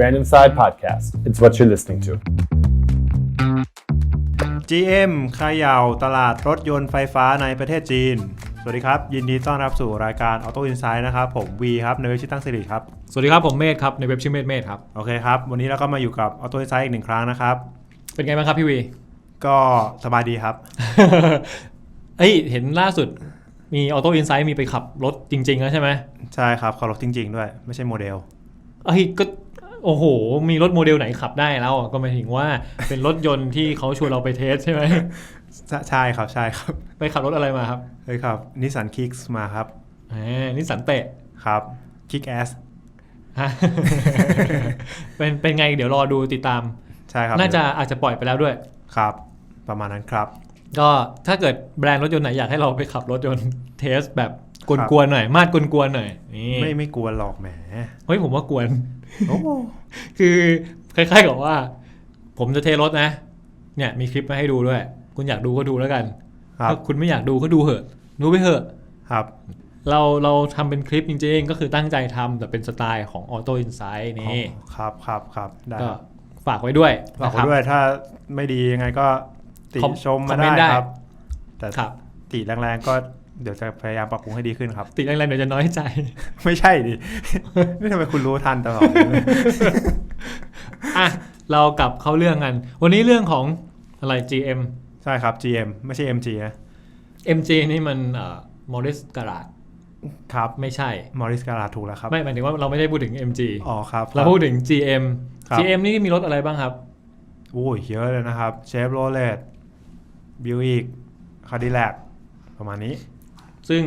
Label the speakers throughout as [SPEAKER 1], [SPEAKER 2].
[SPEAKER 1] Brand Inside Podcast. It's what you're listening to.
[SPEAKER 2] GM เขย่าตลาดรถยนต์ไฟฟ้าในประเทศจีน สวัสดีครับ ยินดีต้อนรับสู่รายการ Auto Insight นะครับ ผมวีครับ ในเว็บชื่อตั้งสิริครับ
[SPEAKER 3] สวัสดีครับผมเมธครับ ในเว็บชื่อเมธเมธครับ
[SPEAKER 2] โอเคครับ วันนี้เราก็มาอยู่กับ Auto Insight อีกหนึ่งครั้งนะครับ
[SPEAKER 3] เป็นไงบ้างครับพี่วี
[SPEAKER 2] ก็สบายดีครับ
[SPEAKER 3] เอ้ยเห็นล่าสุดมีออโต้อินไซ h ์มีไปขับรถจริงๆแล้วใช่ไหม
[SPEAKER 2] ใช่ครับเคารพจริง ๆ ด้วย ไม่ใช่โมเดล
[SPEAKER 3] เอ้ยก็ โอ้โห มีรถโมเดลไหนขับได้แล้วอะก็หมายถึงว่าเป็นรถยนต์ที่เขาชวนเราไปเทสใช่ไหม
[SPEAKER 2] ใช่ใช่ครับใช่ครับ
[SPEAKER 3] ไปขับรถอะไรมาครับ
[SPEAKER 2] เฮ้ยครับนิสสันคิกมาครับ
[SPEAKER 3] แหมนิสสันเตะ
[SPEAKER 2] ครับคิกแอส
[SPEAKER 3] ฮะเป็นเป็นไงเดี๋ยวรอดูติดตาม
[SPEAKER 2] ใช่ครับ
[SPEAKER 3] น่าจะอาจจะปล่อยไปแล้วด้วย
[SPEAKER 2] ครับ ประมาณนั้นครับ
[SPEAKER 3] ก็ถ้าเกิดแบรนด์รถยนต์ไหนอยากให้เราไปขับรถยนต์เทสแบบ กวนๆหน่อย มาดกวนๆหน่อยนี่
[SPEAKER 2] ไม่ไม่กลัวหรอกแหม
[SPEAKER 3] เฮ้ยผมว่ากวน
[SPEAKER 2] โอ้
[SPEAKER 3] คือคล้ายๆกับว่า ผมจะเทรถนะ เนี่ยมีคลิปมาให้ดูด้วย คุณอยากดูก็ดูแล้วกัน
[SPEAKER 2] ครับ
[SPEAKER 3] ถ้าคุณไม่อยากดูก็ดูเหอะดูไปเหอะ
[SPEAKER 2] ครับ
[SPEAKER 3] เราเราทำเป็นคลิปจริงๆ ก็คือตั้งใจทำแต่เป็นสไตล์ของ Auto Insight นี่
[SPEAKER 2] อ๋อครับครับครับได้
[SPEAKER 3] ก็
[SPEAKER 2] ครับ
[SPEAKER 3] ฝากไว้ด้วย
[SPEAKER 2] ฝาก
[SPEAKER 3] นะค
[SPEAKER 2] ไว้
[SPEAKER 3] รับ
[SPEAKER 2] ด้วยถ้าไม่ดียังไงก็ติ
[SPEAKER 3] คอม
[SPEAKER 2] ชม
[SPEAKER 3] คอ
[SPEAKER 2] มาม
[SPEAKER 3] เม
[SPEAKER 2] ได้
[SPEAKER 3] นต์ได้
[SPEAKER 2] ครับ แต่
[SPEAKER 3] ครับ
[SPEAKER 2] ติแรงๆก็ เดี๋ยวจะพยายามปรับปรุงให้ดีขึ้นครับ
[SPEAKER 3] ติดแรงๆเดี๋ยวจะน้อยใจ
[SPEAKER 2] ไม่ใช่ดิ นี่ทำไมคุณรู้ทันตลอดเลย
[SPEAKER 3] อะเรากลับเข้าเรื่องกัน วันนี้เรื่องของอะไร GM
[SPEAKER 2] ใช่ครับ GM ไม่ใช่ MG นะ
[SPEAKER 3] MG นี่มันเอ่อ Morris Garage
[SPEAKER 2] ครับ
[SPEAKER 3] ไม่ใช่
[SPEAKER 2] มอริสการาถูกแล้วครับ
[SPEAKER 3] ไม่หมายถึงว่าเราไม่ได้พูดถึง MG
[SPEAKER 2] อ๋อครับ
[SPEAKER 3] เราพูดถึง GM
[SPEAKER 2] ครับ
[SPEAKER 3] GM นี่มีรถอะไรบ้างครับ
[SPEAKER 2] โอ้ยเยอะเลยนะครับเชฟโรเลตบิวอีกคาดิแลกประมาณนี้
[SPEAKER 3] ซึ่ง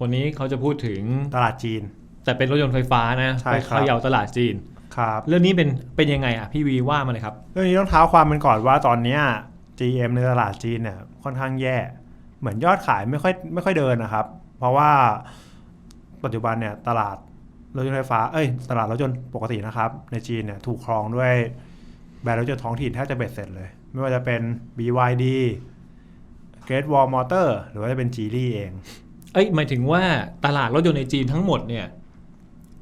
[SPEAKER 3] วันนี้เขาจะพูดถึง
[SPEAKER 2] ตลาดจีน
[SPEAKER 3] แต่เป็นรถยนต์ไฟฟ้านะ
[SPEAKER 2] ใช่
[SPEAKER 3] ไป
[SPEAKER 2] ครับ
[SPEAKER 3] เขย่าตลาดจีน
[SPEAKER 2] ครับ
[SPEAKER 3] เรื่องนี้เป็นเป็นยังไงอะพี่วีว่ามาเลยครับ
[SPEAKER 2] เรื่องนี้ต้องเท้าความมันก่อนว่าตอนเนี้ย GM ในตลาดจีนเนี่ยค่อนข้างแย่ เหมือนยอดขายไม่ค่อยไม่ค่อยเดินนะครับ เพราะว่าปัจจุบันเนี่ยตลาดรถยนต์ไฟฟ้า เอ้ยตลาดรถยนต์ปกตินะครับ ในจีนเนี่ยถูกครองด้วยแบรนด์รถยนต์ท้องถิ่นแทบจะเบ็ดเสร็จเลย ไม่ว่าจะเป็น BYD Great Wall Motor หรือว่าจะเป็น Geely เอง
[SPEAKER 3] เอ้ยหมายถึงว่าตลาดรถยนต์ในจีนทั้งหมดเนี่ย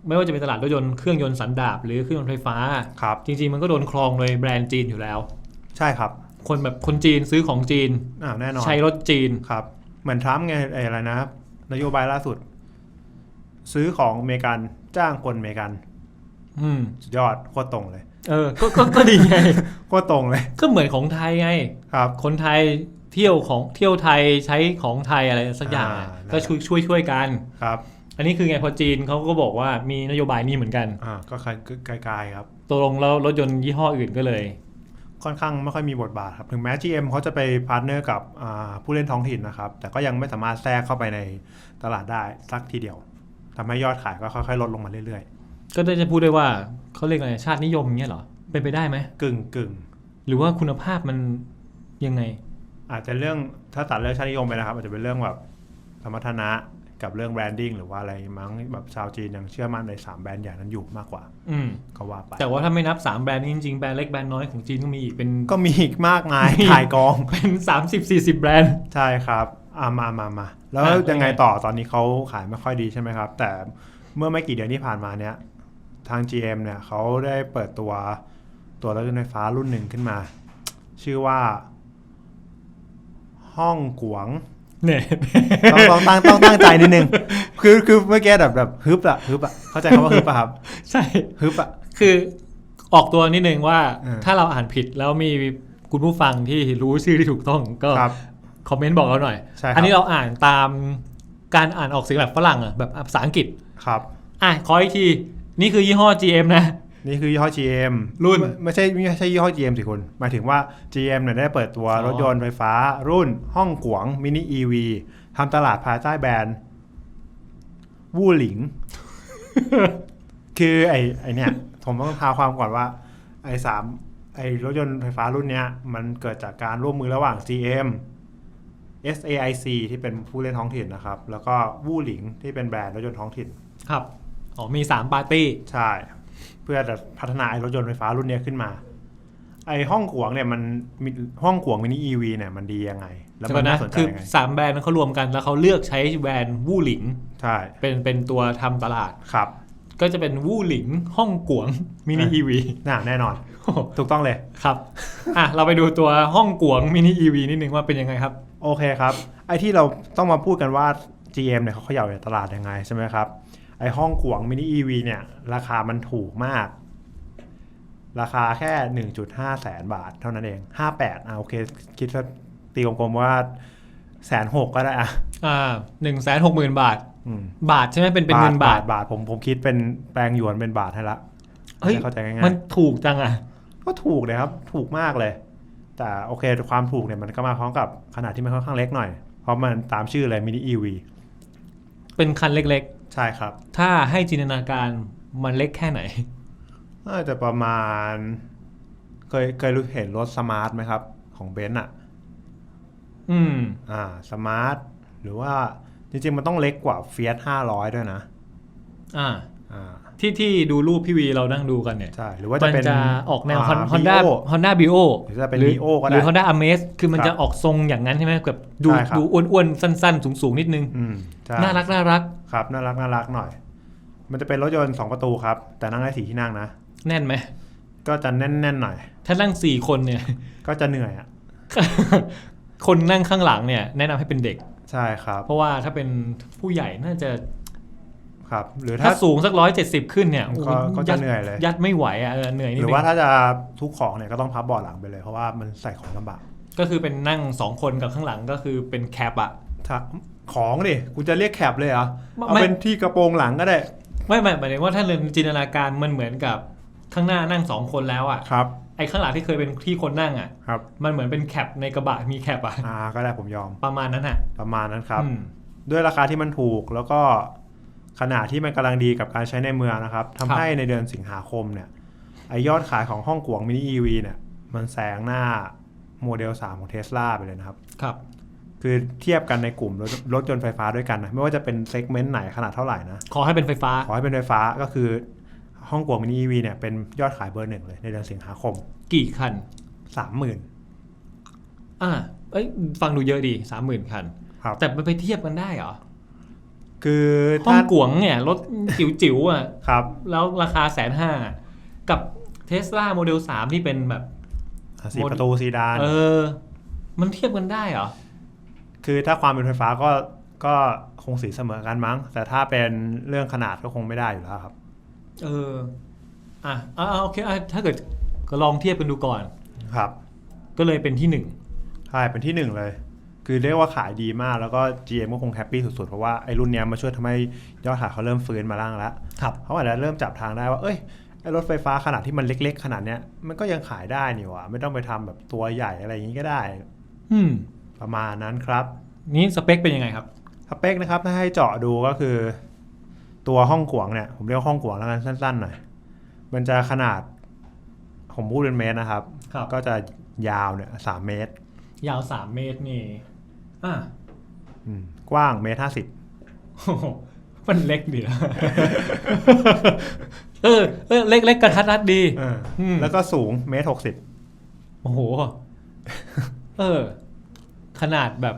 [SPEAKER 3] ไม่ว่าจะเป็นตลาดรถยนต์เครื่องยนต์สันดาปหรือเครื่องยนต์ไฟฟ้า
[SPEAKER 2] ครับ
[SPEAKER 3] จริงๆ มันก็โดนครองโดยแบรนด์จีนอยู่แล้ว
[SPEAKER 2] ใช่ครับ
[SPEAKER 3] คนแบบคนจีนซื้อของจีน
[SPEAKER 2] อ้าวแน่นอน
[SPEAKER 3] ใช้รถจีน
[SPEAKER 2] ครับ เหมือนทรัมป์ไงไอ้อะไรนะนโยบายล่าสุด ซื้อของอเมริกันจ้างคนอเมริกัน
[SPEAKER 3] อืม
[SPEAKER 2] สุดยอดโคตรตรงเลย
[SPEAKER 3] เออ ก็ก็ก็ดีไง
[SPEAKER 2] โคตรตรงเลย
[SPEAKER 3] ก็เหมือนของไทยไง
[SPEAKER 2] ครับ
[SPEAKER 3] คนไทย เที่ยวของเที่ยวไทยใช้ของไทยอะไรสักอย่างอะ
[SPEAKER 2] อ่า
[SPEAKER 3] ก็ช่วยช่วยช่วยกัน
[SPEAKER 2] ครับ
[SPEAKER 3] อันนี้คือไงพอจีนเขาก็บอกว่ามีนโยบายนี้เหมือนกัน
[SPEAKER 2] อ่าก็คล้ายไกลๆครับ
[SPEAKER 3] ตกลงแล้วรถยนต์ยี่ห้ออื่นก็เลย
[SPEAKER 2] ค่อนข้างไม่ค่อยมีบทบาทครับ ถึงแม้ GM เขาจะไปพาร์ทเนอร์กับอ่าผู้เล่นท้องถิ่นนะครับ แต่ก็ยังไม่สามารถแทรกเข้าไปในตลาดได้สักทีเดียวทำให้ยอดขายก็ค่อยๆ ลดลงมาเรื่อย
[SPEAKER 3] ก็ได้จะพูดได้ว่าเขาเรียกอะไรชาตินิยมเงี้ยเหรอเป็นไปได้ไหม
[SPEAKER 2] ๆ กึ่งกึ่ง
[SPEAKER 3] หรือว่าคุณภาพมันยังไง
[SPEAKER 2] อาจจะเรื่องถ้าตัดเรื่องชาตินิยมไปนะครับ อาจจะเป็นเรื่องแบบสมรรถนะกับเรื่องแบรนดิ้งหรือว่าอะไรมั้งแบบชาวจีนยังเชื่อมั่นในสามแบรนด์ใหญ่นั้นอยู่มากกว่า
[SPEAKER 3] อืม
[SPEAKER 2] ก็ว่าไป
[SPEAKER 3] แต่ว่าถ้าไม่นับ 3 แบรนด์นี้จริงๆ แบรนด์เล็กแบรนด์น้อยของจีนก็มีอีกเป็น
[SPEAKER 2] ก็มีอีกมากมายขายกอง
[SPEAKER 3] เป็น 30 40 แบรนด์
[SPEAKER 2] ใช่ครับอ่ามามามาแล้ว
[SPEAKER 3] อะ
[SPEAKER 2] ยังไง
[SPEAKER 3] เป็นไง
[SPEAKER 2] ต่อตอนนี้เขาขายไม่ค่อยดีใช่ไหมครับ แต่เมื่อไม่กี่เดือนที่ผ่านมาเนี้ยทาง GM เนี่ยเขาได้เปิดตัวตัวรถยนต์ไฟฟ้ารุ่นหนึ่งขึ้นมา ชื่อว่า ห้องกวง
[SPEAKER 3] เนี่ย
[SPEAKER 2] ต้องต้องตั้งต้องตั้งใจนิดนึง คือคือเมื่อกี้แบบแบบฮึบอะฮึบอะเข้าใจคำว่าฮึบอะครับ
[SPEAKER 3] ใช่
[SPEAKER 2] ฮึบอะ
[SPEAKER 3] คือออกตัวนิดนึงว่า
[SPEAKER 2] เออ
[SPEAKER 3] ถ้าเราอ่านผิดแล้วมีคุณผู้ฟังที่รู้ชื่อที่ถูกต้องก็
[SPEAKER 2] ครับ
[SPEAKER 3] คอมเมนต์บอกเราหน่อย
[SPEAKER 2] ใช่ครับ
[SPEAKER 3] อันนี้เราอ่านตามการอ่านออกเสียงแบบฝรั่งอะแบบภาษาอังกฤษ
[SPEAKER 2] ครับ
[SPEAKER 3] อะขออีกที นี่คือยี่ห้อ GM นะ
[SPEAKER 2] นี่คือยี่ห้อ GM
[SPEAKER 3] รุ่น
[SPEAKER 2] ไม่ไม่ใช่ไม่ใช่ยี่ห้อ GM สิคุณ หมายถึงว่า GM เนี่ยได้เปิดตัว
[SPEAKER 3] อ๋อ
[SPEAKER 2] รถยนต์ไฟฟ้า รุ่นห้องกวงมินิ EV ทำตลาดภายใต้แบรนด์วูหลิง คือไอไอเนี่ย ผมต้องท้าความก่อนว่า ไอสามไอรถยนต์ไฟฟ้ารุ่นเนี้ย มันเกิดจากการร่วมมือระหว่าง GM SAIC ที่เป็นผู้เล่นท้องถิ่นนะครับ แล้วก็วูหลิงที่เป็นแบรนด์รถยนต์ท้องถิ่น
[SPEAKER 3] ครับ อ๋อมี3ปาร์ตี้
[SPEAKER 2] ใช่ เพื่อจะพัฒนาไอ้รถยนต์ไฟฟ้ารุ่นเนี้ยขึ้นมา ไอ้ห้องขวงเนี่ยมันมีห้องขวงมินิ EV เนี่ยมันดียังไง แล้ว
[SPEAKER 3] แต่
[SPEAKER 2] มั
[SPEAKER 3] ก่อนน
[SPEAKER 2] น่า
[SPEAKER 3] นะ
[SPEAKER 2] สนใจ
[SPEAKER 3] คือ
[SPEAKER 2] ยังไง
[SPEAKER 3] 3แบรนด์นั้นเขารวมกันแล้วเขาเลือกใช้แบรนด์วู่หลิง
[SPEAKER 2] ใช่
[SPEAKER 3] เป็นเป็นตัวทำตลาด
[SPEAKER 2] ครับ
[SPEAKER 3] ก็จะเป็นวู่หลิงฮ่องกวงมินิ
[SPEAKER 2] อะ
[SPEAKER 3] อีวี
[SPEAKER 2] น่าแน่นอน ถูกต้องเลย
[SPEAKER 3] ครับอะเราไปดูตัวฮ่องกวงมินิอีวีนิดนึงว่าเป็นยังไงครับ
[SPEAKER 2] โอเคครับ ไอ้ที่เราต้องมาพูดกันว่า GM เนี่ยเขาเขย่าในตลาดยังไงใช่ไหมครับ ไอ้ห้องกวางมินิ EV เนี่ย ราคามันถูกมาก ราคาแค่ 1.5 แสนบาทเท่านั้นเอง 58อ่าโอเคคิดว่าตีกลมๆว่าแสนหกก็ได้อะ
[SPEAKER 3] อ่าหนึ่งแสนหกหมื่นบาท
[SPEAKER 2] อืม
[SPEAKER 3] บาทใช่ไหมเป็นเป็นเงินบาท
[SPEAKER 2] บาทผมผมคิดเป็นแปลงหยวนเป็นบาทให้ละ
[SPEAKER 3] เฮ้ย
[SPEAKER 2] จะเข้าใจง่ายๆ
[SPEAKER 3] มันถูกจังอะ
[SPEAKER 2] ก็ถูกเลยครับ ถูกมากเลย แต่โอเคความถูกเนี่ยมันก็มาพร้อมกับขนาดที่มันค่อนข้างเล็กหน่อย เพราะมันตามชื่อเลยมินิ EV
[SPEAKER 3] เป็นคันเล็ก
[SPEAKER 2] ใช่ครับ
[SPEAKER 3] ๆถ้าให้จินตนาการมันเล็กแค่ไหน
[SPEAKER 2] น่าจะประมาณ เคยเคยรู้เห็นรถสมาร์ทไหมครับ ของเบนซ์อะ
[SPEAKER 3] อืม
[SPEAKER 2] อ่าสมาร์ทหรือว่าจริงๆ มันต้องเล็กกว่าเฟียสห้าร้อยด้วยนะ
[SPEAKER 3] อ่า
[SPEAKER 2] อ่า
[SPEAKER 3] ที่ที่ดูรูปพี่วีเรานั่งดูกันเนี่ย
[SPEAKER 2] ใช่ หรือว่าจะ
[SPEAKER 3] มัน
[SPEAKER 2] เป็น
[SPEAKER 3] จะออกแนวา Honda
[SPEAKER 2] Mio
[SPEAKER 3] Honda Bio
[SPEAKER 2] หรือจะเป็น
[SPEAKER 3] หรื
[SPEAKER 2] Mio ก็ได้
[SPEAKER 3] หรือ Honda Amaze คือมัน
[SPEAKER 2] ครับ
[SPEAKER 3] จะออกทรงอย่างนั้นใช่ไหมแบบดู
[SPEAKER 2] ใช่ครับ
[SPEAKER 3] ดูอ้วนๆ สั้นๆ สูงๆ นิดนึง
[SPEAKER 2] อืมใช่
[SPEAKER 3] น่ารักน่ารัก
[SPEAKER 2] ครับน่ารักน่ารักหน่อย มันจะเป็นรถยนต์สองประตูครับ แต่นั่งได้สี่ที่นั่งนะ
[SPEAKER 3] แน่นไหม
[SPEAKER 2] ก็จะแน่นๆหน่อย
[SPEAKER 3] ถ้านั่งสี่คนเนี่ย
[SPEAKER 2] ก็จะเหนื่อยอะ
[SPEAKER 3] คนนั่งข้างหลังเนี่ย แนะนำให้เป็นเด็ก
[SPEAKER 2] ใช่ครับ
[SPEAKER 3] เพราะว่าถ้าเป็นผู้ใหญ่น่าจะ
[SPEAKER 2] ครับหรือ
[SPEAKER 3] ถ้า
[SPEAKER 2] ถ้า
[SPEAKER 3] สูงสักร้อยเจ็ดสิบขึ้นเนี่ยโอ้โห
[SPEAKER 2] ก็ก็จะ
[SPEAKER 3] ด
[SPEAKER 2] เหนื่อยเลย
[SPEAKER 3] ยัดไม่ไหวอะเออเหนื่อยนิ
[SPEAKER 2] ห
[SPEAKER 3] ด
[SPEAKER 2] รือ
[SPEAKER 3] นึง
[SPEAKER 2] ว่าถ้าจะทุกของเนี่ยก็ต้องพับเบาะหลังไปเลยเพราะว่ามันใส่ของลำบาก
[SPEAKER 3] ก็คือเป็นนั่งสองคนกับข้างหลังก็คือเป็นแคปอะ
[SPEAKER 2] ถ้าของดิกูจะเรียกแคปเลยเหรอ
[SPEAKER 3] ไม่
[SPEAKER 2] เอาเป็นที่กระโปรงหลังก็ได้
[SPEAKER 3] ไม่ไม่หมายถึงว่าถ้าเรียนจินตนาการมันเหมือนกับข้างหน้านั่งสองคนแล้วอะ
[SPEAKER 2] ครับ
[SPEAKER 3] ไอ้ข้างหลังที่เคยเป็นที่คนนั่งอะ
[SPEAKER 2] ครับ
[SPEAKER 3] มันเหมือนเป็นแคปในกระบะมีแคปอะ
[SPEAKER 2] อ่าก็ได้ผมยอม
[SPEAKER 3] ประมาณนั้นอะ
[SPEAKER 2] ประมาณนั้นครับ
[SPEAKER 3] อืม
[SPEAKER 2] ด้วยราคาที่มันถูกแล้วก็ ขนาดที่มันกำลังดีกับการใช้ในเมืองนะครับทำให้ในเดือนสิงหาคมเนี่ยไอยอดขายของห้องกวางมินิ EV เนี่ยมันแซงหน้าโมเดล 3 ของเท s l a ไปเลยนะครับ
[SPEAKER 3] ครับ
[SPEAKER 2] คือเทียบกันในกลุ่มรถรถยนต์ไฟฟ้าด้วยกันนะ ไม่ว่าจะเป็นเซกเมนต์ไหนขนาดเท่าไหร่นะ
[SPEAKER 3] ขอให้เป็นไฟฟ้า
[SPEAKER 2] ขอให้เป็นไฟฟ้าก็คือห้องกวางมินิ EV เนี่ยเป็นยอดขายเบอร์หนึ่งเลยในเดือนสิงหาคม
[SPEAKER 3] กี่คัน
[SPEAKER 2] 30,000
[SPEAKER 3] อ่าเอ้ยฟังดูเยอะดีสามหมื่นคัน
[SPEAKER 2] ครับ
[SPEAKER 3] แต่มันไปเทียบกันได้เหรอ
[SPEAKER 2] คือ
[SPEAKER 3] ห้อง
[SPEAKER 2] ถ้าก
[SPEAKER 3] วงเนี่ยรถจิ๋วๆอะ
[SPEAKER 2] ครับ
[SPEAKER 3] แล้วราคาแสนห้ากับเทสลาโมเดลสามที่เป็นแบบ
[SPEAKER 2] สีประตูซีดาน
[SPEAKER 3] เออ มันเทียบกันได้เหรอ
[SPEAKER 2] คือถ้าความเป็นไฟฟ้าก็ก็คงสีเสมอกันมั้ง แต่ถ้าเป็นเรื่องขนาดก็คงไม่ได้อยู่แล้วครับ
[SPEAKER 3] เออ อะอะโอเคอะถ้าเกิดก็ลองเทียบกันดูก่อน
[SPEAKER 2] ครับ
[SPEAKER 3] ก็เลยเป็นที่หนึ่ง
[SPEAKER 2] ใช่เป็นที่หนึ่งเลย คือเรียกว่าขายดีมากแล้วก็ GM ก็คงแฮปปี้สุดๆ เพราะว่าไอ้รุ่นเนี้ยมาช่วยทำให้ยอดขายเขาเริ่มฟื้นมาล่างแล้ว
[SPEAKER 3] ครับ
[SPEAKER 2] เขาอาจจะเริ่มจับทางได้ว่า เอ้ยไอ้รถไฟฟ้าขนาดที่มันเล็ก ๆ ขนาดเนี้ยมันก็ยังขายได้นี่หว่าไม่ต้องไปทำแบบตัวใหญ่อะไรอย่างนี้ก็ได้
[SPEAKER 3] อืม
[SPEAKER 2] ประมาณนั้นครับ
[SPEAKER 3] นี่สเปคเป็นยังไงครับ
[SPEAKER 2] สเปคนะครับถ้าให้เจาะดูก็คือ ตัวห้องกวางเนี่ย ผมเรียกว่าห้องกวางแล้วกันสั้นๆหน่อยมันจะขนาดผมพูดเป็นเมตรนะครับ
[SPEAKER 3] ครับ
[SPEAKER 2] ก็จะยาวเนี่ยสามเมตร
[SPEAKER 3] ยาวสามเมตรนี่ อะ
[SPEAKER 2] อืมกว้างเมตรห้าสิบ
[SPEAKER 3] โอ้โหมันเล็กดีนะเออเออเล็กเล็กกระทัดรัดดีอืม
[SPEAKER 2] แล้วก็สูงเมตรหกสิบ
[SPEAKER 3] โอ้โห เออ ขนาดแบบ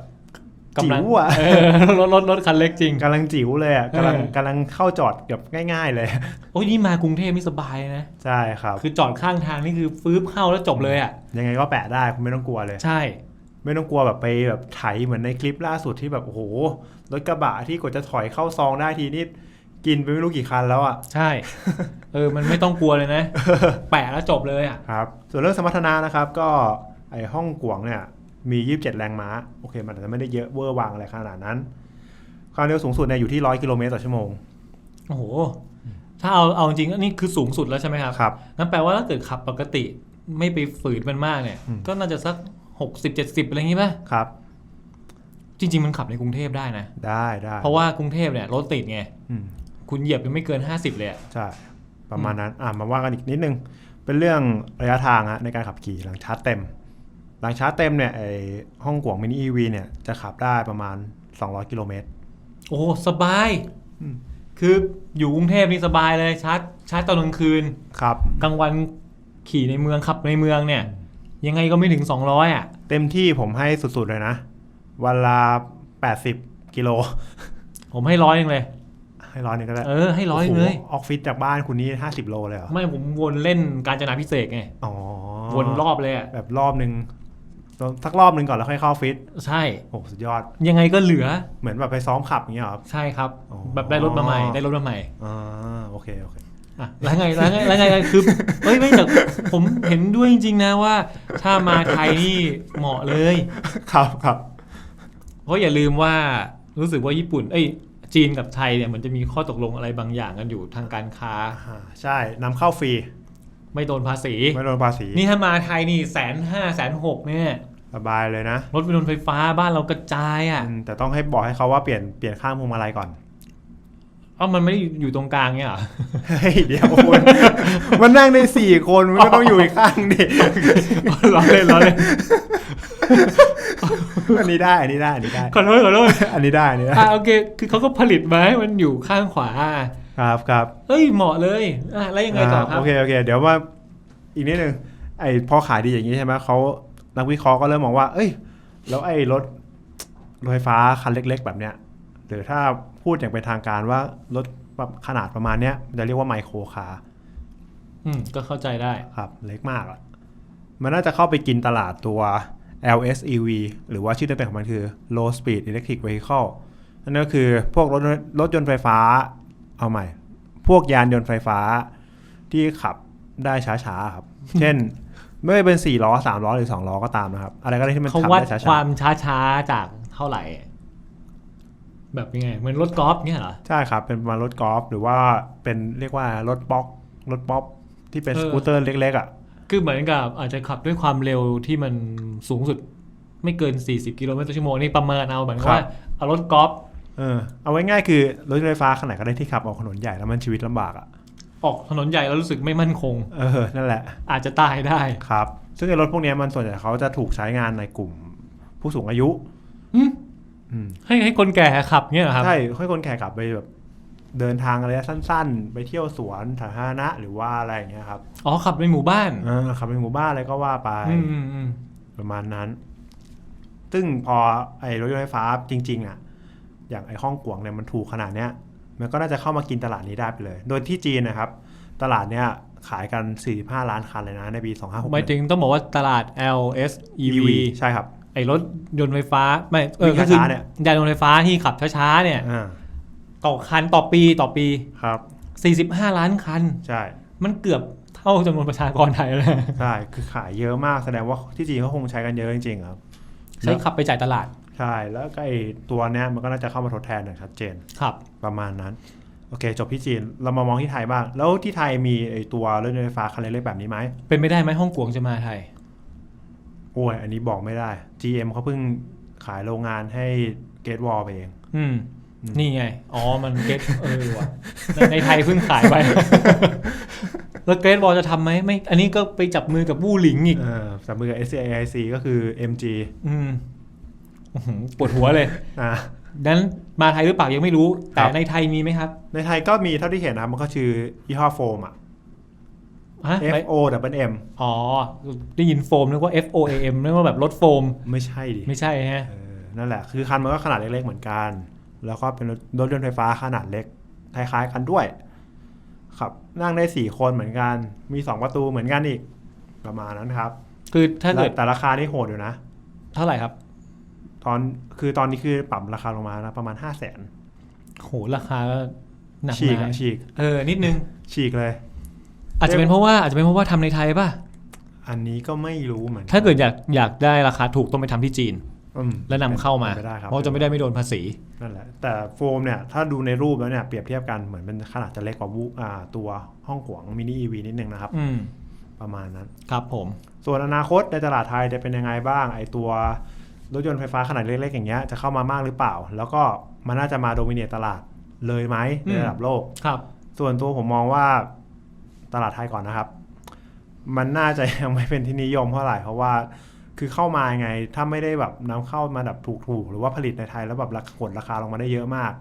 [SPEAKER 3] กำลัง
[SPEAKER 2] จิ๋วอะ
[SPEAKER 3] เออรถรถรถคันเล็กจริง
[SPEAKER 2] กำลังจิ๋วเลยอะกำลัง
[SPEAKER 3] เออ
[SPEAKER 2] กำลังเข้าจอดแบบง่าย ๆ เลย
[SPEAKER 3] โอ้ยนี่มากรุงเทพนี่สบายนะ
[SPEAKER 2] ใช่ครับ
[SPEAKER 3] คือจอดข้างทางนี่คือฟื้บเข้าแล้วจบเลยอะ
[SPEAKER 2] ยังไงก็แปะได้คุณไม่ต้องกลัวเลย
[SPEAKER 3] ใช่
[SPEAKER 2] ไม่ต้องกลัวแบบไปแบบไถเหมือนในคลิปล่าสุดที่แบบโอ้โหรถกระบะที่กว่าจะถอยเข้าซองได้ทีนี่กินไปไม่รู้กี่คันแล้วอะ
[SPEAKER 3] ใช่ เออมันไม่ต้องกลัวเลยนะ แปะแล้วจบเลยอะ
[SPEAKER 2] ครับ ส่วนเรื่องสมรรถนะนะครับ ก็ไอห้องกวางเนี่ย มี 27 แรงม้า โอเค มันอาจจะไม่ได้เยอะเวอร์วังอะไรขนาดนั้น ความเร็วสูงสุดเนี่ยอยู่ที่ 100 กิโลเมตรต่อชั่วโมง
[SPEAKER 3] โอ้โห ถ้าเอาเอาจริงอันนี้คือสูงสุดแล้วใช่ไหมครับ
[SPEAKER 2] ครับ
[SPEAKER 3] นั่นแปลว่าถ้าเกิดขับปกติไม่ไปฝืนมันมากเนี่ย
[SPEAKER 2] อืม
[SPEAKER 3] ก็น่าจะสัก หกสิบเจ็ดสิบอะไรอย่างงี้ป่ะ
[SPEAKER 2] ครับ
[SPEAKER 3] จริง ๆ มันขับในกรุงเทพได้นะ
[SPEAKER 2] ได้ได้
[SPEAKER 3] เพราะว่ากรุงเทพเนี่ยรถติดไง
[SPEAKER 2] อืม
[SPEAKER 3] คุณเหยียบยังไม่เกิน50เลยอะ
[SPEAKER 2] ใช่ประมาณนั้นอะมาว่ากันอีกนิดนึง เป็นเรื่องระยะทางฮะในการขับขี่หลังชาร์จเต็ม หลังชาร์จเต็มเนี่ยไอห้องกวางมินิอีวีเนี่ยจะขับได้ประมาณ 200 กิโลเมตร
[SPEAKER 3] โอ้โหสบาย
[SPEAKER 2] อืม
[SPEAKER 3] คืออยู่กรุงเทพนี่สบายเลยชาร์จชาร์จตอนกลางคืน
[SPEAKER 2] ครับ
[SPEAKER 3] กลางวันขี่ในเมืองขับในเมืองเนี่ย ยังไงก็ไม่ถึง 200 อะ
[SPEAKER 2] เต็มที่ผมให้สุดๆเลยนะ วันละ80 กิโล
[SPEAKER 3] ผมให้ร้อยเองเลย
[SPEAKER 2] ให้ร้อยหนึ่งก็ได้
[SPEAKER 3] เออ ให้ร้อย
[SPEAKER 2] โโห
[SPEAKER 3] เลย
[SPEAKER 2] ออฟฟิศจากบ้านคุณนี่ห้าสิบโลเลยเหรอ
[SPEAKER 3] ไม่ผมวนเล่นการจนาพิเศษกไง
[SPEAKER 2] อ๋อ
[SPEAKER 3] วนรอบเลยอะ
[SPEAKER 2] แบบรอบหนึ่งสักรอบหนึ่งก่อนแล้วค่อยเข้าออฟฟิศ
[SPEAKER 3] ใช่
[SPEAKER 2] โอ้โหสุดยอด
[SPEAKER 3] ยังไงก็เหลือ
[SPEAKER 2] เหมือนแบบไปซ้อมขับอย่างเงี้ยเหรอครับ
[SPEAKER 3] ใช่ครับ
[SPEAKER 2] อ๋อ
[SPEAKER 3] แบบได้รถมาใหม่ ได้รถมาใหม่
[SPEAKER 2] อ่าโอเคโอเค
[SPEAKER 3] อะแล้วไงแล้วไงแล้วไงคือเฮ้ยไม่แต่ผมเห็นด้วยจริง ๆ นะว่า ถ้ามาไทยนี่เหมาะเลย
[SPEAKER 2] ครับครับ
[SPEAKER 3] เพราะอย่าลืมว่ารู้สึกว่าญี่ปุ่น เอ้ย จีนกับไทยเนี่ยมันจะมีข้อตกลงอะไรบางอย่างกันอยู่ทางการค้า
[SPEAKER 2] อ่าใช่นำเข้าฟรี
[SPEAKER 3] ไม่โดนภาษี
[SPEAKER 2] ไม่โดนภาษี
[SPEAKER 3] นี่ถ้ามาไทยนี่แสนห้าแสนหกเนี่ย
[SPEAKER 2] สบายเลยนะ
[SPEAKER 3] รถยนต์ไฟฟ้าบ้านเรากระจายอะ
[SPEAKER 2] อืมแต่ต้องให้บอกให้เขาว่าเปลี่ยนเปลี่ยนข้างพวงมาลัยก่อน
[SPEAKER 3] เอ้ามันไม่ได้อยู่ตรงกลางเนี่ยเหรอ
[SPEAKER 2] เฮ้ยเดี๋ยวคุณมันนั่งได้สี่คนมันก็ต้องอยู่อีกข้างดิ
[SPEAKER 3] ล้อเล่นล้อเล่น
[SPEAKER 2] อันนี้ได้อันนี้ได้อันนี้ได้
[SPEAKER 3] ขอโทษขอโทษ
[SPEAKER 2] อันนี้ได้อันนี้ได้
[SPEAKER 3] อะโอเค คือเขาก็ผลิตมาให้มันอยู่ข้างขวา
[SPEAKER 2] ครับครับ
[SPEAKER 3] เอ้ยเหมาะเลยอะแล้วยังไงต่อครับ
[SPEAKER 2] โอเคโอเค เดี๋ยวว่าอีกนิดนึงไอ้พอขายดีอย่างนี้ใช่ไหมเขานักวิเคราะห์ก็เริ่มมองว่า เอ้ย แล้วไอ้รถรถไฟฟ้าคันเล็ก ๆ แบบเนี้ยหรือถ้า พูดอย่างเป็นทางการว่ารถแบบขนาดประมาณเนี้ยมันจะเรียกว่าไมโครคาร์
[SPEAKER 3] อืมก็เข้าใจได้
[SPEAKER 2] ครับ เล็กมากอะมันน่าจะเข้าไปกินตลาดตัว LSEV หรือว่าชื่อเต็มๆของมันคือ Low Speed Electric Vehicle นั่นก็คือพวกรถรถยนต์ไฟฟ้า เอาใหม่ พวกยานยนต์ไฟฟ้าที่ขับได้ช้าๆครับ เช่น ไม่ว่าเป็น 4 ล้อ 3 ล้อ หรือ 2 ล้อก็ตามนะครับ อะไรก็ได้ที่มัน
[SPEAKER 3] เขา
[SPEAKER 2] ขับ
[SPEAKER 3] วัด
[SPEAKER 2] ได้ช้า
[SPEAKER 3] ความช้าช้าๆจากเท่าไหร่ แบบยังไงเหมือนรถกอล์ฟเนี่ยเหรอ
[SPEAKER 2] ๆใช่ครับ เป็นประมาณรถกอล์ฟหรือว่าเป็นเรียกว่ารถป๊อกรถป๊อปที่เป็น
[SPEAKER 3] เอ
[SPEAKER 2] ส
[SPEAKER 3] อ
[SPEAKER 2] กูตเตอร์เล็กๆอะ
[SPEAKER 3] คือเหมือนกับอาจจะขับด้วยความเร็วที่มันสูงสุดไม่เกิน 40 กิโลเมตรต่อชั่วโมงนี่ประเมินเอาเหมือนกับ
[SPEAKER 2] ครับ
[SPEAKER 3] ว่าเอารถกอล์ฟ
[SPEAKER 2] เออเอาไว้ง่ายคือรถไฟฟ้าขนาดก็ได้ที่ขับออกถนนใหญ่แล้วมันชีวิตลำบากอะ
[SPEAKER 3] ออกถนนใหญ่แล้วรู้สึกไม่มั่นคง
[SPEAKER 2] เออนั่นแหละ
[SPEAKER 3] อาจจะตายได้
[SPEAKER 2] ครับ ซึ่งไอ้รถพวกเนี้ยมันส่วนใหญ่เขาจะถูกใช้งานในกลุ่มผู้สูงอายุ
[SPEAKER 3] อืม
[SPEAKER 2] อืม
[SPEAKER 3] ให้ให้คนแก่ขับเนี่ยเหรอครับ
[SPEAKER 2] ใช่ให้คนแก่กลับไปแบบเดินทางระยะสั้น ๆ ไปเที่ยวสวนสาธารณะหรือว่าอะไรอย่างเงี้ยครับ
[SPEAKER 3] อ๋อขับในหมู่บ้าน
[SPEAKER 2] เออขับไปหมู่บ้านอะไรก็ว่าไป
[SPEAKER 3] อืมอืมอืม
[SPEAKER 2] ประมาณนั้น ซึ่งพอไอ้รถยนต์ไฟฟ้าจริง ๆ อะ อย่างไอ้ห้องกวางเนี่ยมันถูกขนาดเนี้ย มันก็น่าจะเข้ามากินตลาดนี้ได้ไปเลย โดยที่จีนนะครับ ตลาดเนี้ยขายกัน 45 ล้านคันเลยนะในปี 2561
[SPEAKER 3] หมายถึงต้องบอกว่าตลาด LS EV
[SPEAKER 2] ใช่ครับ
[SPEAKER 3] ไอ้รถยนต์ไฟฟ้าไม่เออ
[SPEAKER 2] วิ่ง
[SPEAKER 3] ก็คือ
[SPEAKER 2] ช้าๆเนี่ย
[SPEAKER 3] ยานยนต์ไฟฟ้าที่ขับช้าๆเนี่ย
[SPEAKER 2] อ่า
[SPEAKER 3] ต่อคันต่อปีต่อปี
[SPEAKER 2] ครับ
[SPEAKER 3] 45 ล้านคัน
[SPEAKER 2] ใช่
[SPEAKER 3] มันเกือบเท่าจำนวนประชากรไทยเลย
[SPEAKER 2] ใช่คือขายเยอะมากแสดงว่าที่จีนเขาคงใช้กันเยอะจริงๆครับ
[SPEAKER 3] ใช้ขับไปจ่ายตลาด
[SPEAKER 2] ใช่แล้วก็ไอ้ตัวเนี้ยมันก็น่าจะเข้ามาทดแทนอย่างชัดเจน
[SPEAKER 3] ครับ
[SPEAKER 2] ประมาณนั้น โอเค จบที่จีนเรามามองที่ไทยบ้าง แล้วที่ไทยมีไอ้ตัวรถยนต์ไฟฟ้าคันเล็กๆแบบนี้ไหม
[SPEAKER 3] เป็นไม่ได้ไหมฮ่องกงจะมาไทย
[SPEAKER 2] โอ้ยอันนี้บอกไม่ได้ GM เขาเพิ่งขายโรงงานให้เกตวอลไปเอง
[SPEAKER 3] อืม
[SPEAKER 2] อืม
[SPEAKER 3] นี่ไง อ๋อ มันเก็ตเออว่ะในในไทยเพิ่งขายไป แล้วเกรดบอลจะทำไหมไม่ อันนี้ก็ไปจับมือกับบู้หลิงอีก
[SPEAKER 2] เออสามมือกับ SCIC ก็คือ MG
[SPEAKER 3] อืมอื้อหือปวดหัวเลย
[SPEAKER 2] อ่า
[SPEAKER 3] นั้นมาไทยหรือเปล่ายังไม่รู้ แต่
[SPEAKER 2] ครับ
[SPEAKER 3] ในไทยมีไหมครับ
[SPEAKER 2] ในไทยก็มีเท่าที่เห็นนะครับมันก็ชื่อยี่ห้อโฟมอะ
[SPEAKER 3] ฮะ
[SPEAKER 2] F
[SPEAKER 3] ไม่
[SPEAKER 2] O W M
[SPEAKER 3] อ๋อ ได้ยินโฟมนึกว่า F O A M นึกว่าแบบรถโฟม
[SPEAKER 2] ไม่ใช่ดิ
[SPEAKER 3] ไม่ใช่ฮะ
[SPEAKER 2] เออนั่นแหละ คือคันมันก็ขนาดเล็กๆเหมือนกัน แล้วก็เป็นรถยนต์ไฟฟ้าขนาดเล็กคล้ายๆกันด้วยครับนั่งได้สี่คนเหมือนกัน มีสองประตูเหมือนกันอีก ประมาณนั้นครับ
[SPEAKER 3] คือถ้าเกิด
[SPEAKER 2] แต่ราคานี่โหดอยู่นะ
[SPEAKER 3] เท่าไหร่ครับ
[SPEAKER 2] ตอนคือตอนนี้คือปรับราคาลงมานะประมาณห้าแสน
[SPEAKER 3] โหราคาก็หนัก
[SPEAKER 2] ฉีก
[SPEAKER 3] นะ
[SPEAKER 2] อะฉีก
[SPEAKER 3] เออ นิดนึง
[SPEAKER 2] ฉีกเลย
[SPEAKER 3] อาจจะเป็นเพราะว่าอาจจะเป็นเพราะว่าทำในไทยป่ะ
[SPEAKER 2] อันนี้ก็ไม่รู้เหมือนน
[SPEAKER 3] ถ้าเกิดอยากอยากได้ราคาถูกต้องไปทำที่จีน
[SPEAKER 2] อืม
[SPEAKER 3] แล้วนำเข้ามา
[SPEAKER 2] ป็นไปได้ครับ
[SPEAKER 3] เพราะจะไม่ได้ไม่โดนภาษี
[SPEAKER 2] นั่นแหละแต่โฟมเนี่ยถ้าดูในรูปแล้วเนี่ยเปรียบเทียบกันเหมือนเป็นขนาดจะเล็กกว่าวูอ่าตัวห้องขวางมินิอีวีนิดนึงนะครับ
[SPEAKER 3] อืม
[SPEAKER 2] ประมาณนั้น
[SPEAKER 3] ครับผม
[SPEAKER 2] ส่วนอนาคตในตลาดไทยจะเป็นยังไงบ้างไอตัวรถยนต์ไฟฟ้าขนาดเล็กๆอย่างเงี้ยจะเข้ามามากหรือเปล่า แล้วก็มันน่าจะมาโดมิเนตตลาดเลยไหมในระดับโลก
[SPEAKER 3] ครับ
[SPEAKER 2] ส่วนตัวผมมองว่า ตลาดไทยก่อนนะครับ มันน่าจะยังไม่เป็นที่นิยมเท่าไหร่เพราะว่าคือเข้ามายังไงถ้าไม่ได้แบบนำเข้ามาแบบถูกๆ หรือว่าผลิตในไทยแล้วแบบราคากดราคาลงมาได้เยอะมาก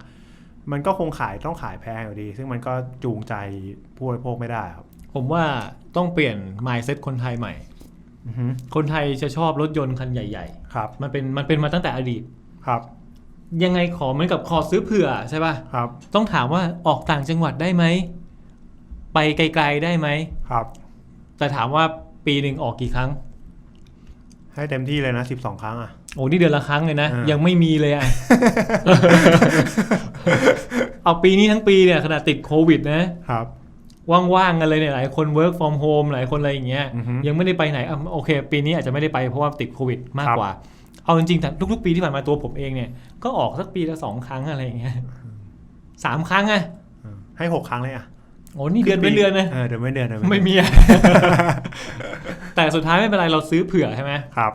[SPEAKER 2] มันก็คงขายต้องขายแพงอยู่ดี ซึ่งมันก็จูงใจผู้บริโภคไม่ได้ครับ
[SPEAKER 3] ผมว่าต้องเปลี่ยน mindset คนไทยใหม่
[SPEAKER 2] อือฮึ
[SPEAKER 3] คนไทยจะชอบรถยนต์คันใหญ่
[SPEAKER 2] ครับ
[SPEAKER 3] ๆมันเป็นมันเป็นมาตั้งแต่อดีต
[SPEAKER 2] ครับ
[SPEAKER 3] ยังไงขอเหมือนกับขอซื้อเผื่อใช่ป่ะ
[SPEAKER 2] ครับ
[SPEAKER 3] ต้องถามว่าออกต่างจังหวัดได้ไหม ไปไกลๆได้ไหม
[SPEAKER 2] ครับ
[SPEAKER 3] แต่ถามว่าปีหนึ่งออกกี่ครั้ง
[SPEAKER 2] ให้เต็มที่เลยนะสิบสองครั้งอะ
[SPEAKER 3] โอ้นี่เดือนละครั้งเลยนะ
[SPEAKER 2] อ่ายั
[SPEAKER 3] ยังไม่มีเลยอะ เอาปีนี้ทั้งปีเนี่ยขนาดติดโควิดนะ
[SPEAKER 2] ครับ
[SPEAKER 3] ว่างๆกันเลยเนี่ยหลายคน work from home หลายคนอะไรอย่างเงี้ย
[SPEAKER 2] อือฮึ
[SPEAKER 3] ยังไม่ได้ไปไหนอะโอเค ปีนี้อาจจะไม่ได้ไปเพราะว่าติดโควิดมาก
[SPEAKER 2] ครับ
[SPEAKER 3] กว่า เอาจริงๆแต่ทุกๆ ปีที่ผ่านมาตัวผมเองเนี่ย ก็ออกสักปีละสองครั้งอะไรอย่างเงี้ยสามครั้งอะ
[SPEAKER 2] เออให้หกครั้งเลยอะ
[SPEAKER 3] โอ้นี่เดือนไม่เดือนนะ
[SPEAKER 2] เออเดือนไม่เดือนเดือน
[SPEAKER 3] ไม่มีอะแต่สุดท้ายไม่เป็นไรเราซื้อเผื่อใช่ไหม
[SPEAKER 2] ครับ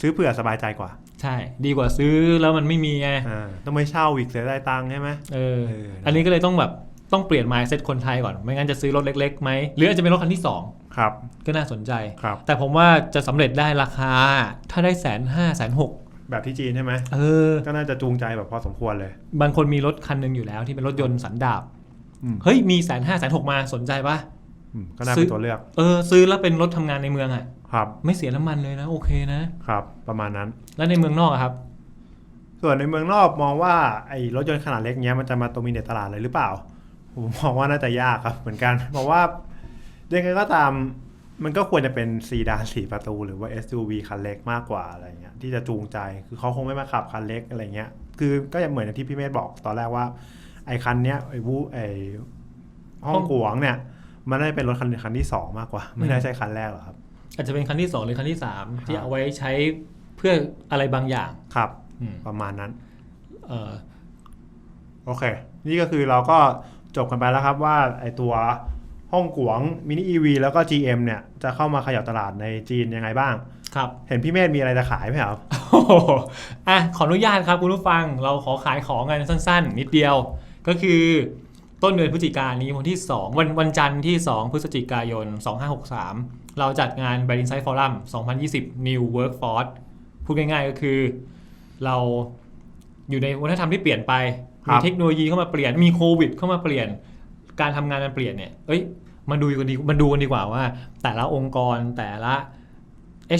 [SPEAKER 2] ซื้อเผื่อสบายใจกว่า
[SPEAKER 3] ใช่ ดีกว่าซื้อแล้วมันไม่มีไง
[SPEAKER 2] เออต้องไม่เช่าอีกเสียได้ตังค์ใช่ไหม
[SPEAKER 3] เออ
[SPEAKER 2] เอออั
[SPEAKER 3] อันนี้ก็เลยต้องแบบต้องเปลี่ยน mindset คนไทยก่อน ไม่งั้นจะซื้อรถเล็กๆไหมหรืออาจจะเป็นรถคันที่สอง
[SPEAKER 2] ครับ
[SPEAKER 3] ก็น่าสนใจ
[SPEAKER 2] ครับ
[SPEAKER 3] แต่ผมว่าจะสำเร็จได้ราคา ถ้าได้แสนห้าแสนหก
[SPEAKER 2] แบบที่จีนใช่ไหม
[SPEAKER 3] เออ
[SPEAKER 2] ก็น่าจะจูงใจแบบพอสมควรเลย
[SPEAKER 3] บางคนมีรถคันหนึ่งอยู่แล้วที่เป็นรถยนต์สันดาป
[SPEAKER 2] อืม
[SPEAKER 3] เฮ้ยมีแสนห้าแสนหกมาสนใจปะ
[SPEAKER 2] อืมก็น่า
[SPEAKER 3] ซื้
[SPEAKER 2] เป็
[SPEAKER 3] อ
[SPEAKER 2] นตัวเลือก
[SPEAKER 3] เออ ซื้อแล้วเป็นรถทำงานในเมืองอะ่ะ
[SPEAKER 2] ครับ
[SPEAKER 3] ไม่เสียน้ำมันเลยนะ โอเคนะ
[SPEAKER 2] ครับ ประมาณนั้น
[SPEAKER 3] แล้วในเมืองนอกอะครับ
[SPEAKER 2] ส่วนในเมืองนอกมองว่าไอ้รถยนต์ขนาดเล็กเนี้ยมันจะมาโดมิเนตตลาดเลยหรือเปล่า ผมมองว่าน่าจะยากครับ เหมือนกัน เพราะว่ายังไงก็ตามมันก็ควรจะเป็นซีดานสี่ประตู หรือว่า SUV คันเล็กมากกว่าอะไรเงี้ยที่จะจูงใจ คือเขาคงไม่มาขับคันเล็กอะไรเงี้ย คือก็ยังเหมือนที่พี่เมธบอกตอนแรกว่า ไอ้คันเนี้ยไอ้วูไอ้ห้องกวางเนี่ย มันได้เป็นรถคันคันที่สองมากกว่า ไม่ได้ใช่คันแรกหรอกครับ
[SPEAKER 3] อาจจะเป็นคันที่สองหรือคันที่สามที่
[SPEAKER 2] ครับ
[SPEAKER 3] เอาไว้ใช้เพื่ออะไรบางอย่าง
[SPEAKER 2] ครับ
[SPEAKER 3] อืม
[SPEAKER 2] ประมาณนั้น
[SPEAKER 3] เออ
[SPEAKER 2] โอเค นี่ก็คือเราก็จบกันไปแล้วครับว่าไอตัวห้องกวงมินิ EV แล้วก็ GM เนี่ย จะเข้ามาขยับตลาดในจีนยังไงบ้าง
[SPEAKER 3] ครับ
[SPEAKER 2] เห็นพี่เมธมีอะไรจะขายไหมครับ
[SPEAKER 3] โอ้โหอะขออนุญาตครับคุณผู้ฟังเราขอขายของกันสั้น ๆ นิดเดียว ก็คือต้นเดือนพฤศจิกายนนี้วันที่ 2 วันวันจันทร์ที่ 2 พฤศจิกายน 2563 เราจัดงาน b r i g h t Insight Forum 2020 New Workforce พูดง่ายๆก็คือ เราอยู่ในวัฒนธรรมที่เปลี่ยนไป
[SPEAKER 2] ครั
[SPEAKER 3] มี
[SPEAKER 2] บ
[SPEAKER 3] เทคโนโลยีเข้ามาเปลี่ยน มีโควิดเข้ามาเปลี่ยน การทำงานมันเปลี่ยนเนี่ย เอ้ยมาดูกันดีมาดูกันดีกว่าว่า แต่ละองค์กรแต่ละ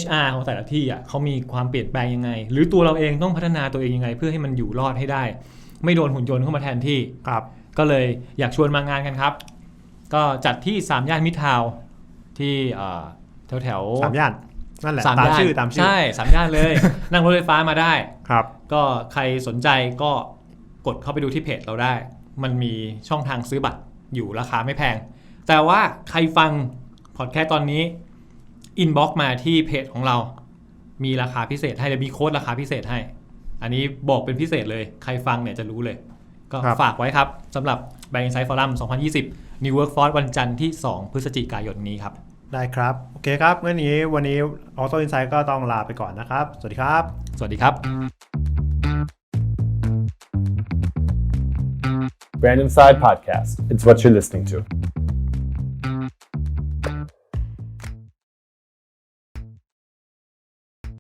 [SPEAKER 3] HR ของแต่ละที่อะเขามีความเปลี่ยนแปลงยังไง หรือตัวเราเองต้องพัฒนาตัวเองยังไง เพื่อให้มันอยู่รอดให้ได้ ไม่โดนหุ่นยนต์เข้ามาแทนที่
[SPEAKER 2] ครับ
[SPEAKER 3] ก็เลยอยากชวนมางานกันครับ ก็จัดที่3ย่านมิตรทาวน์ที่แถวแถวๆ
[SPEAKER 2] สามย่านนั่นแหละ
[SPEAKER 3] สาม
[SPEAKER 2] ตาม
[SPEAKER 3] ย่าน
[SPEAKER 2] ชื่อตามชื่อ
[SPEAKER 3] ใช่สามย่านเลย นั่งรถไฟฟ้ามาได้
[SPEAKER 2] ครับ
[SPEAKER 3] ก็ใครสนใจก็กดเข้าไปดูที่เพจเราได้ มันมีช่องทางซื้อบัตรอยู่ราคาไม่แพง แต่ว่าใครฟังพอดแคสต์ตอนนี้อินบ็อกมาที่เพจของเรา มีราคาพิเศษให้เดี๋ยวมีโค้ดราคาพิเศษให้ อันนี้บอกเป็นพิเศษเลย ใครฟังเนี่ยจะรู้เลย ก็
[SPEAKER 2] ครับ
[SPEAKER 3] ฝากไว้ครับสำหรับ b a n k Insight Forum 2020 New Workforce วันจันทร์ที่ 2 พฤศจิกายนนี้ครับ
[SPEAKER 2] ได้ครับ โอเคครับงั้นนี้วันนี้ Auto Insight ก็ต้องลาไปก่อนนะครับ สวัสดีครับ
[SPEAKER 3] สวัสดีครับ
[SPEAKER 1] Brand Inside Podcast. It's what you're listening to.